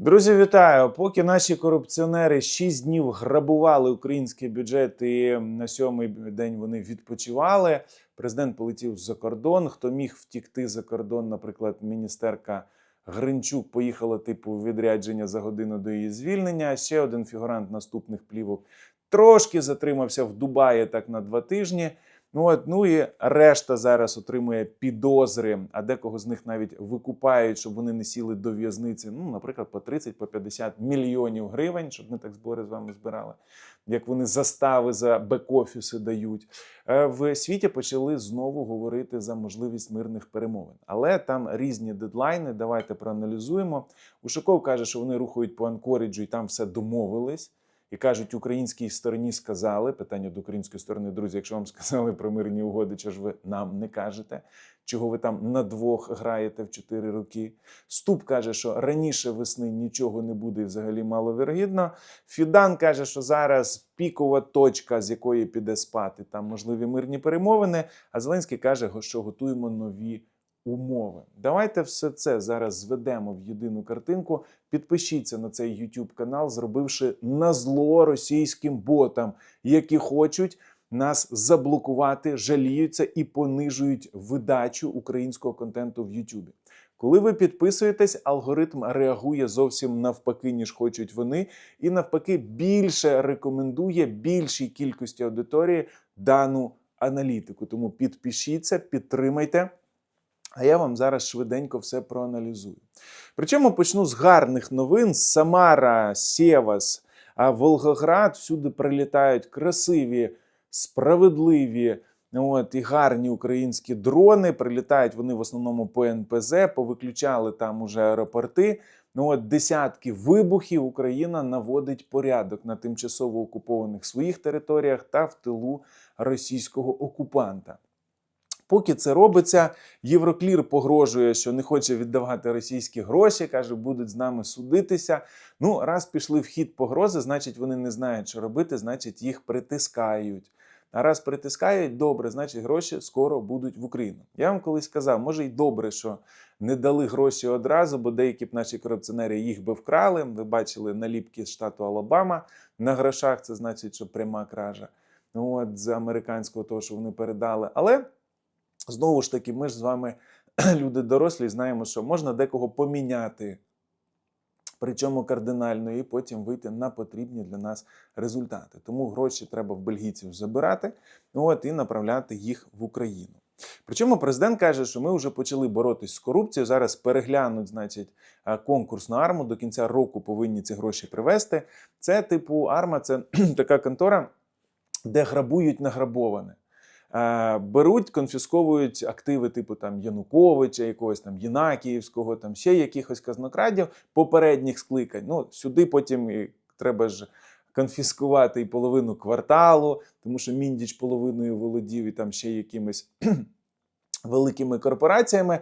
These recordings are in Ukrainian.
Друзі, вітаю! Поки наші корупціонери 6 днів грабували український бюджет, і на сьомий день вони відпочивали. Президент полетів за кордон. Хто міг втікти за кордон, наприклад, міністерка Гринчук поїхала типу відрядження за годину до її звільнення. Ще один фігурант наступних плівок трошки затримався в Дубаї так на два тижні. Ну от ну і решта зараз отримує підозри, а декого з них навіть викупають, щоб вони не сіли до в'язниці. Ну, наприклад, по 30 по 50 мільйонів гривень, щоб ми так збори з вами збирали. Як вони застави за бек-офіси дають. Е, В світі почали знову говорити за можливість мирних перемовин. Але там різні дедлайни. Давайте проаналізуємо. Ушаков каже, що вони рухають по Анкоріджу і там все домовились. І кажуть, українській стороні сказали питання до української сторони, друзі. Якщо вам сказали про мирні угоди, чого ж ви нам не кажете? Чого ви там на двох граєте в чотири роки? Ступ каже, що раніше весни нічого не буде і взагалі маловірогідно. Фідан каже, що зараз пікова точка, з якої піде спати, там можливі мирні перемовини. А Зеленський каже, що готуємо нові умови. Давайте все це зараз зведемо в єдину картинку. Підпишіться на цей YouTube канал, зробивши на зло російським ботам, які хочуть нас заблокувати, жаліються і понижують видачу українського контенту в YouTube. Коли ви підписуєтесь, алгоритм реагує зовсім навпаки, ніж хочуть вони, і навпаки більше рекомендує більшій кількості аудиторії дану аналітику. Тому підпишіться, підтримайте. А я вам зараз швиденько все проаналізую. Причому почну з гарних новин: Самара, Сєвас, Волгоград всюди прилітають красиві, справедливі. От і гарні українські дрони прилітають вони в основному по НПЗ, повиключали там уже аеропорти. Ну от десятки вибухів Україна наводить порядок на тимчасово окупованих своїх територіях та в тилу російського окупанта. Поки це робиться, Євроклір погрожує, що не хоче віддавати російські гроші, каже, будуть з нами судитися. Ну, раз пішли в хід погрози, значить вони не знають, що робити, значить їх притискають. А раз притискають, добре, значить гроші скоро будуть в Україну. Я вам колись казав, може й добре, що не дали гроші одразу, бо деякі б наші корупціонери їх би вкрали. Ви бачили наліпки з штату Алабама на грошах, це значить, що пряма кража. От, з американського того, що вони передали. Але знову ж таки, ми ж з вами люди дорослі, знаємо, що можна декого поміняти. Причому кардинально, і потім вийти на потрібні для нас результати. Тому гроші треба в бельгійців забирати от, і направляти їх в Україну. Причому президент каже, що ми вже почали боротись з корупцією. Зараз переглянуть, значить, е, конкурс на арму. До кінця року повинні ці гроші привезти. Це типу арма, це така контора, де грабують награбоване. Е, Беруть, конфісковують активи, типу там Януковича, якогось там Єнакіївського, там ще якихось казнокрадів попередніх скликань. Ну, сюди потім і треба ж конфіскувати і половину кварталу, тому що міндіч половиною володів і там ще якимись великими корпораціями.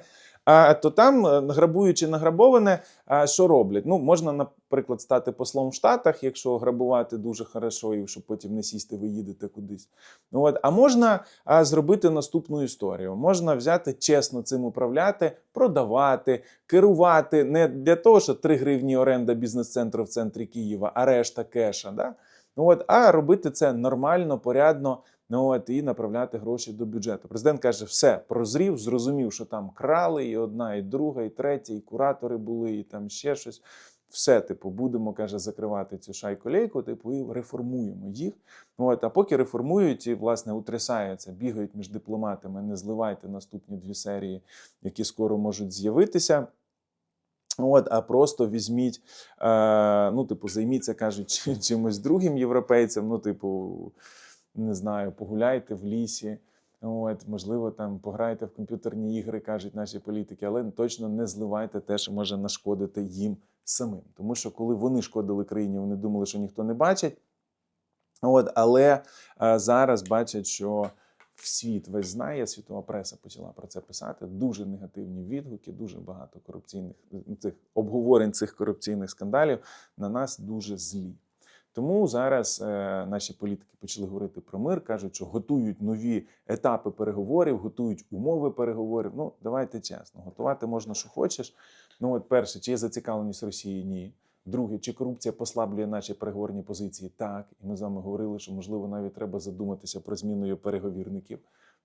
То там, е, грабуючи награбоване, що роблять? Ну, можна, наприклад, стати послом в Штатах, якщо грабувати дуже хорошо, і щоб потім не сісти, ви їдете кудись. Ну, от. А можна зробити наступну історію. Можна взяти чесно цим управляти, продавати, керувати не для того, що 3 гривні оренда бізнес-центру в центрі Києва, а решта кеша. Да? Ну, от, а робити це нормально, порядно. Ну от і направляти гроші до бюджету. Президент каже, все прозрів, зрозумів, що там крали, і одна, і друга, і третя, і куратори були, і там ще щось. Все, типу, будемо каже, закривати цю шайку-лейку, типу, і реформуємо їх. От, а поки реформують і власне утрясаються, бігають між дипломатами, не зливайте наступні дві серії, які скоро можуть з'явитися. От, а просто візьміть, е, ну, типу, займіться, кажуть, чимось другим європейцем. Ну, типу, не знаю, погуляйте в лісі. От, можливо, там пограєте в комп'ютерні ігри, кажуть наші політики, але точно не зливайте те, що може нашкодити їм самим. Тому що коли вони шкодили країні, вони думали, що ніхто не бачить. От, але е, зараз бачать, що світ весь знає, світова преса почала про це писати. Дуже негативні відгуки, дуже багато корупційних цих обговорень цих корупційних скандалів на нас дуже злі. Тому зараз е, наші політики почали говорити про мир, кажуть, що готують нові етапи переговорів, готують умови переговорів. Ну, давайте чесно, готувати можна, що хочеш. Ну, от перше, чи є зацікавленість Росії? Ні. Друге, чи корупція послаблює наші переговорні позиції? Так. І ми з вами говорили, що можливо навіть треба задуматися про зміною переговірників.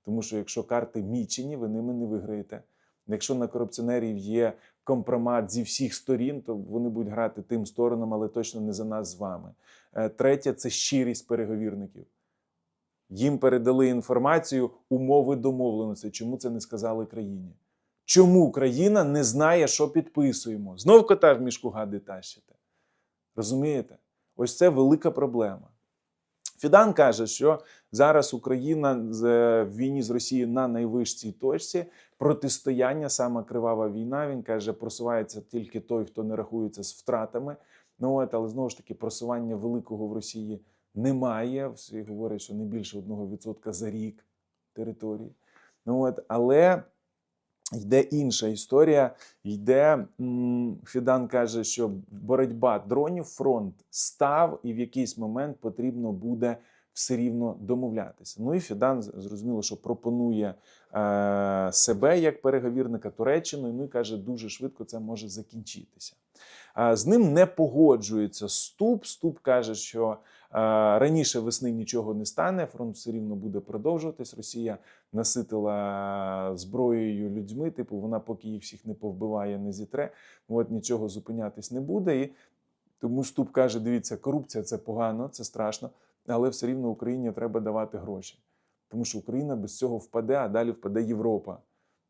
Тому що якщо карти мічені, ви ними не виграєте. Якщо на корупціонерів є компромат зі всіх сторін, то вони будуть грати тим сторонам, але точно не за нас з вами. Е, Третє це щирість переговірників. Їм передали інформацію, умови домовленості. Чому це не сказали країні? Чому країна не знає, що підписуємо? Знов кота в мішку гади тащите. Розумієте? Ось це велика проблема. Фідан каже, що зараз Україна е, в війні з Росією на найвищій точці. Протистояння, сама кривава війна. Він каже, просувається тільки той, хто не рахується з втратами. Ну от, але знову ж таки, просування великого в Росії немає. Всі говорять, що не більше 1% за рік території. Ну от, але йде інша історія. Йде Фідан каже, що боротьба дронів, фронт став, і в якийсь момент потрібно буде все рівно домовлятися. Ну і Фідан зрозуміло, що пропонує е, себе як переговірника Туреччину. Ну і каже, дуже швидко це може закінчитися. Е, з ним не погоджується Ступ. Ступ каже, що раніше весни нічого не стане, фронт все рівно буде продовжуватись. Росія наситила зброєю людьми, типу вона, поки їх всіх не повбиває, не зітре, от нічого зупинятись не буде. І тому Ступ каже: дивіться, корупція це погано, це страшно, але все рівно Україні треба давати гроші. Тому що Україна без цього впаде, а далі впаде Європа.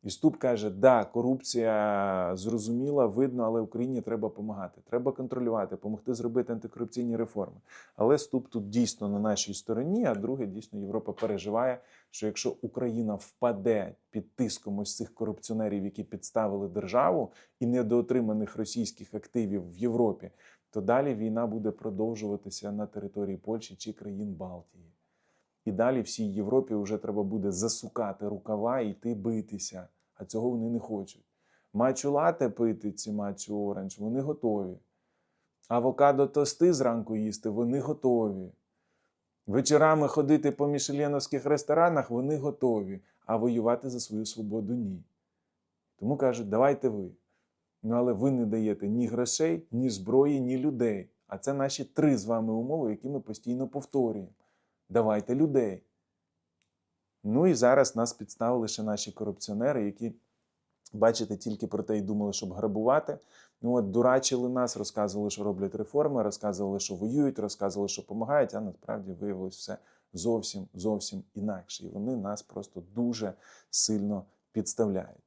І Ступ каже: да, корупція зрозуміла, видно, але Україні треба допомагати. Треба контролювати, допомогти зробити антикорупційні реформи. Але Ступ тут дійсно на нашій стороні, а друге, дійсно, Європа переживає, що якщо Україна впаде під тиском ось цих корупціонерів, які підставили державу, і недоотриманих російських активів в Європі, то далі війна буде продовжуватися на території Польщі чи країн Балтії. І далі всій Європі вже треба буде засукати рукава і йти битися. А цього вони не хочуть. Мачу лате пити ці мачу оранж, вони готові. Авокадо тости зранку їсти, вони готові. Вечорами ходити по мішеленовських ресторанах вони готові, а воювати за свою свободу ні. Тому кажуть, давайте ви. Ну, але ви не даєте ні грошей, ні зброї, ні людей. А це наші три з вами умови, які ми постійно повторюємо. Давайте людей. Ну і зараз нас підставили ще наші корупціонери, які, бачите, тільки про те й думали, щоб грабувати. Ну от дурачили нас, розказували, що роблять реформи, розказували, що воюють, розказували, що допомагають, а насправді виявилось все зовсім зовсім інакше. І вони нас просто дуже сильно підставляють.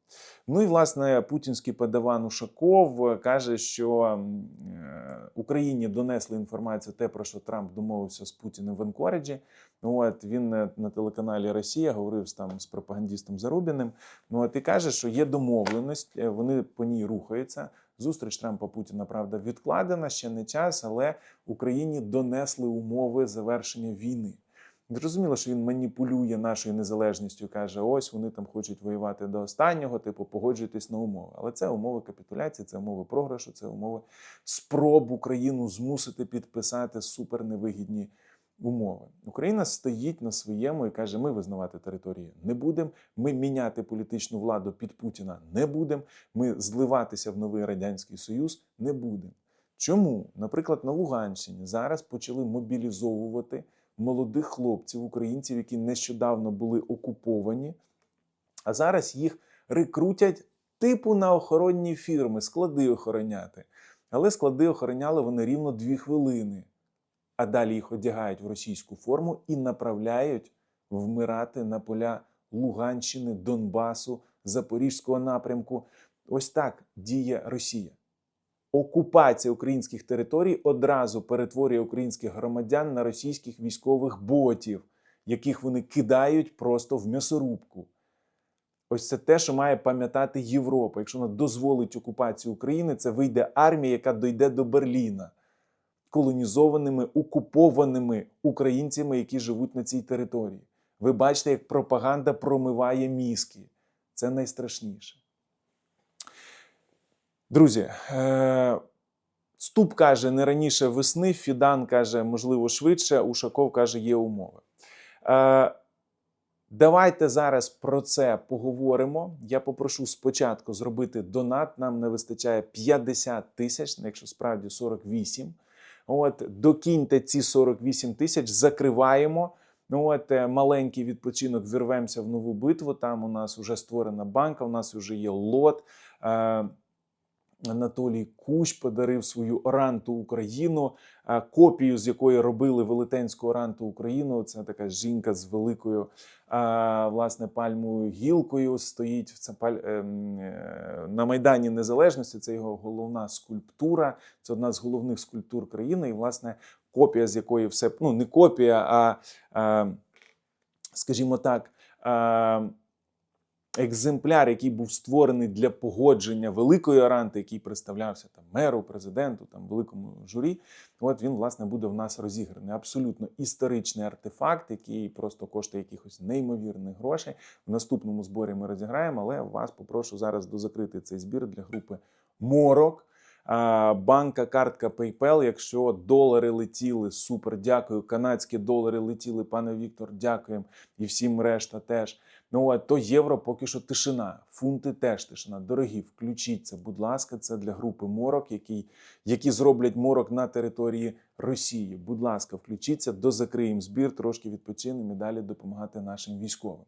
Ну і власне путінський подаван Ушаков каже, що е, Україні донесли інформацію те, про що Трамп домовився з Путіним в Енкориджі. Ну, От він е, на телеканалі Росія говорив там з пропагандистом Зарубіним. Ну от і каже, що є домовленість, е, вони по ній рухаються. Зустріч Трампа Путіна, правда, відкладена ще не час, але Україні донесли умови завершення війни. Зрозуміло, що він маніпулює нашою незалежністю, каже: ось вони там хочуть воювати до останнього, типу, погоджуйтесь на умови. Але це умови капітуляції, це умови програшу, це умови спроб Україну змусити підписати суперневигідні умови. Україна стоїть на своєму і каже: ми визнавати території не будемо, ми міняти політичну владу під Путіна не будемо, ми зливатися в новий радянський союз не будемо. Чому, наприклад, на Луганщині зараз почали мобілізовувати молодих хлопців, українців, які нещодавно були окуповані, а зараз їх рекрутять типу на охоронні фірми, склади охороняти. Але склади охороняли вони рівно дві хвилини, а далі їх одягають в російську форму і направляють вмирати на поля Луганщини, Донбасу, Запорізького напрямку. Ось так діє Росія. Окупація українських територій одразу перетворює українських громадян на російських військових ботів, яких вони кидають просто в м'ясорубку. Ось це те, що має пам'ятати Європа. Якщо вона дозволить окупацію України, це вийде армія, яка дойде до Берліна колонізованими, окупованими українцями, які живуть на цій території. Ви бачите, як пропаганда промиває мізки. Це найстрашніше. Друзі, е- Ступ каже не раніше весни, Фідан каже, можливо, швидше, Ушаков каже, є умови. Е- Давайте зараз про це поговоримо. Я попрошу спочатку зробити донат. Нам не вистачає 50 тисяч, якщо справді 48. От докиньте ці 48 тисяч, закриваємо. Ну, от е, маленький відпочинок, вірвемося в нову битву. Там у нас вже створена банка, у нас вже є лот. Е, Анатолій Кущ подарив свою оранту Україну, копію з якої робили велетенську оранту Україну. Це така жінка з великою власне пальмовою гілкою. Стоїть це паль ем, е, на майдані Незалежності. Це його головна скульптура. Це одна з головних скульптур країни. І власне копія, з якої все ну не копія, а скажімо так. Екземпляр, який був створений для погодження великої оранти, який представлявся там меру, президенту, там великому журі. От він власне буде в нас розіграний. Абсолютно історичний артефакт, який просто коштує якихось неймовірних грошей. В наступному зборі ми розіграємо, але вас попрошу зараз дозакрити цей збір для групи Морок. Банка, картка PayPal. Якщо долари летіли, супер, дякую. Канадські долари летіли, пане Віктор, дякуємо. І всім решта теж. Ну а то євро поки що тишина. Фунти теж тишина. Дорогі, включіться, будь ласка, це для групи Морок, які, які зроблять морок на території Росії. Будь ласка, включіться, дозакриємо збір, трошки відпочинемо і далі допомагати нашим військовим.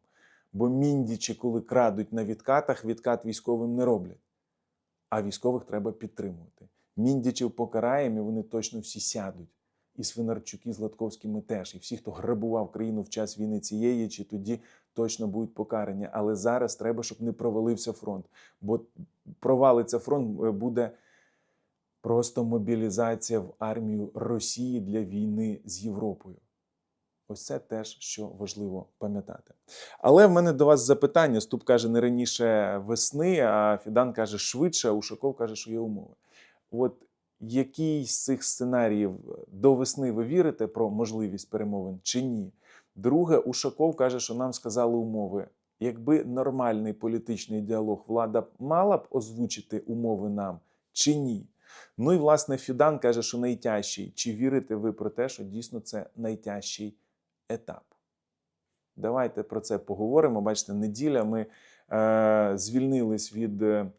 Бо міндічі, коли крадуть на відкатах, відкат військовим не роблять. А військових треба підтримувати. Міндічів покараємо, і вони точно всі сядуть. І Свинарчуки з Латковськими теж. І всі, хто грабував країну в час війни цієї чи тоді, точно будуть покарані. Але зараз треба, щоб не провалився фронт. Бо провалиться фронт, е, буде просто мобілізація в армію Росії для війни з Європою. Ось це теж що важливо пам'ятати. Але в мене до вас запитання. Ступ каже не раніше весни, а Фідан каже швидше, а Ушаков каже, що є умови. От який з цих сценаріїв до весни ви вірите про можливість перемовин чи ні? Друге, Ушаков каже, що нам сказали умови. Якби нормальний політичний діалог влада мала б озвучити умови нам чи ні? Ну і власне Фідан каже, що найтяжчий. Чи вірите ви про те, що дійсно це найтяжчий етап? Давайте про це поговоримо. Бачите, неділя ми е, звільнились від е,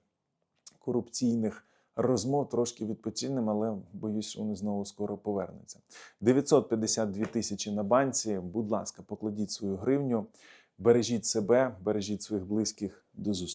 корупційних розмов, трошки відпочинемо, але боюсь, вони знову скоро повернуться. 952 тисячі на банці. Будь ласка, покладіть свою гривню, бережіть себе, бережіть своїх близьких. До зустрічі.